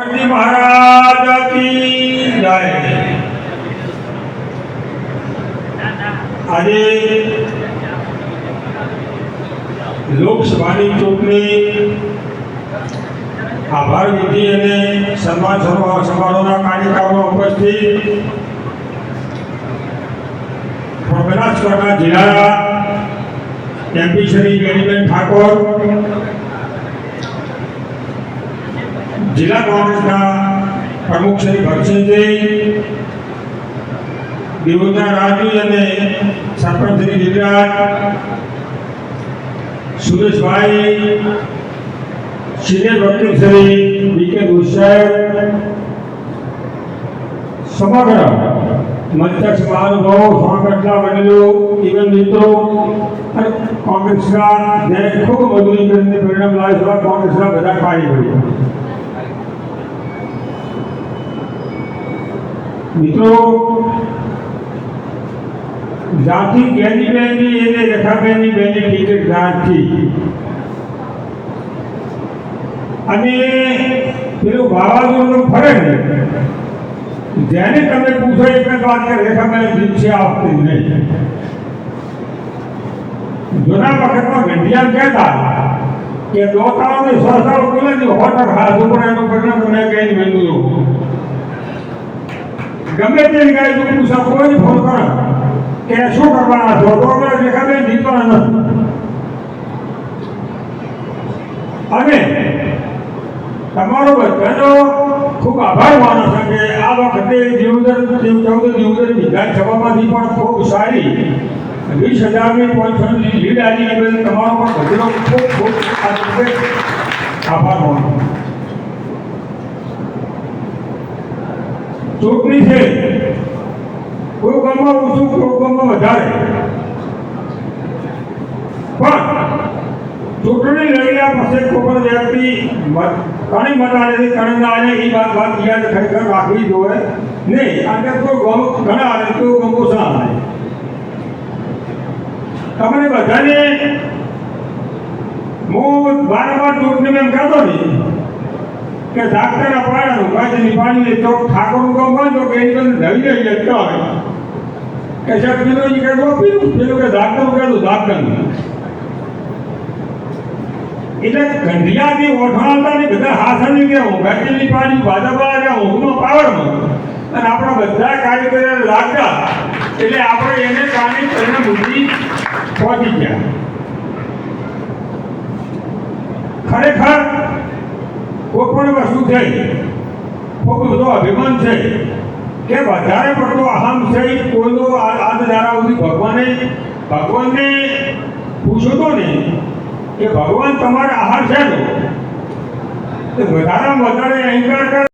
મહારાજ કી જય. આજે લોકસભાની ચૂંટણી આભાર વિધિ અને સન્માન સમારોહના કાર્યક્રમમાં ઉપસ્થિત બનાસકાંઠા જિલ્લાના એમપી શ્રી ગેરીબેન ઠાકોર જિલ્લા કોંગ્રેસના પ્રમુખ શ્રી ભગતસિંહજી દિવોદરા રાજુ અને સરપંચ શ્રી ગુજરાત સુરેશભાઈ, સિનિયર વકીલ શ્રી બી કે દુસાહેબ સમગ્ર મંચસ્થ મહાનુભાવો સ્વાગતના વડીલો ઇવન મિત્રો અને કોંગ્રેસના જેને ખૂબ મજૂરી પરિણામ લાવી એવા કોંગ્રેસના બધા કાર્યકરો મિત્રો જાતિ જ્ઞાનીબેનની એને રેખાબેનની બેની ટિકિટ ગાંઠી અને પેલું વાવાઝોડું ફરે ને, જેને તમે પૂછો એક જ વાત કે રેખાબેન જીતશે આ વખતે નહીં. જૂના વખતમાં ગંઢિયા કહેતા કે દોતાઓને સહસા બોલે છે હોટલ હાથ પણ એનું પરિણામ મેં કઈ વેંદું ગમે તે ગાય તો કોઈ ફોન કરો કે શું કરવાના? છો તો અમે રેખાબેન જીતવાના અને તમારો બધાનો ખૂબ આભાર માનો છે કે આ વખતે દિવદર ચૌદ દિવદર વિધાનસભામાંથી પણ ખૂબ સારી વીસ હજારની પોઈન્ટની લીડ આવી તમારો પણ બધાનો ખૂબ ખૂબ આભાર માનો ચૂંટણી છે, કોઈ ગામમાં ઓછું કોઈ ગામમાં વધારે. પણ ચૂંટણી લડ્યા પછી કોઈ વ્યક્તિ મત ઘણી મત ઘણી ના આવે એ વાત વાત યાદ ખરેખર રાખવી જોઈએ. નહીં અને કોઈ ગમ ઘણા આવે, તો ગમો શા તમને બધાને હું વારંવાર ચૂંટણી એમ કહેતો નહીં. કે ડાક્ટર અપાડાનું કાંઈ નિભાણી તો ઠાકોરનું કામ તો કે એની નવી નવી લખતા હોય કે સાહેબ પેલું કહેતો પેલું પેલું કે ડાક્ટર કહેતું ડાક્ટર એટલે ગંઢિયાથી ઓઠવાતા ને બધા હાથની કે ઊંઘાટીની પાણી ભાજપા કે ઊંઘમાં પાવરમાં અને આપણા બધા કાર્યકરો લાગતા. એટલે આપણે એને કારણે પરિણામ બુદ્ધિ પહોંચી ગયા. ખરેખર પણ વસ્તુ છે? ખૂબ બધો અભિમાન છે કે વધારે પડતો અહમ છે કોઈનો આ દાડા સુધી ભગવાને ભગવાનને પૂછો તો ને કે ભગવાન તમારા આહાર છે તો વધારામાં વધારે અહંકાર કરે.